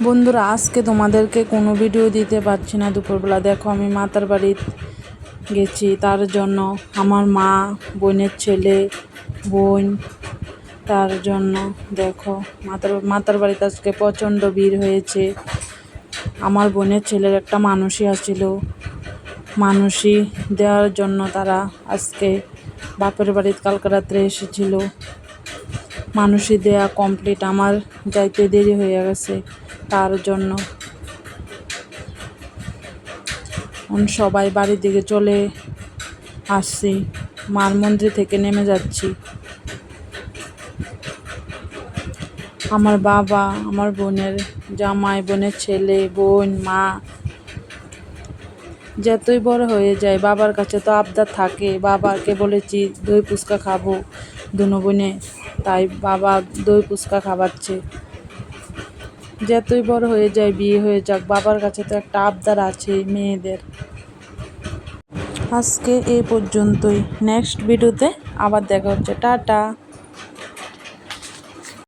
বন্ধুরা, আজকে তোমাদেরকে কোনো ভিডিও দিতে পারছি না দুপুরবেলা। দেখো, আমি মাতার বাড়ি গেছি। তার জন্য আমার মা, বোনের ছেলে, বোন, তার জন্য দেখো, মাতার মাতার বাড়িতে আজকে প্রচণ্ড ভিড় হয়েছে। আমার বোনের ছেলের একটা মানুষই আসছিল মানুষই দেওয়ার জন্য তারা আজকে বাপের বাড়িতে কালকে রাত্রে এসেছিল। মানুষই দেয়া কমপ্লিট আমার যাইতে দেরি হয়ে গেছে তার জন্য। সবাই বাড়ির দিকে চলে আসছি। মার মন্দির থেকে নেমে যাচ্ছি। আমার বাবা, আমার বোনের জামাই, বোনের ছেলে, বোন, মা, যতই বড় হয়ে যায়, বাবার কাছে তো আবদার থাকে। বাবাকে বলেছি, দই ফুচকা খাব। দুনো বোনে তাই বাবা দই ফুচকা খাওয়াচ্ছে যতই বড় হয়ে যায় বিয়ে হয়ে যাক, বাবার কাছে তো একটা আবদার আছে মেয়েদের। আজকে এই পর্যন্তই। নেক্সট ভিডিওতে আবার দেখা হচ্ছে। টাটা।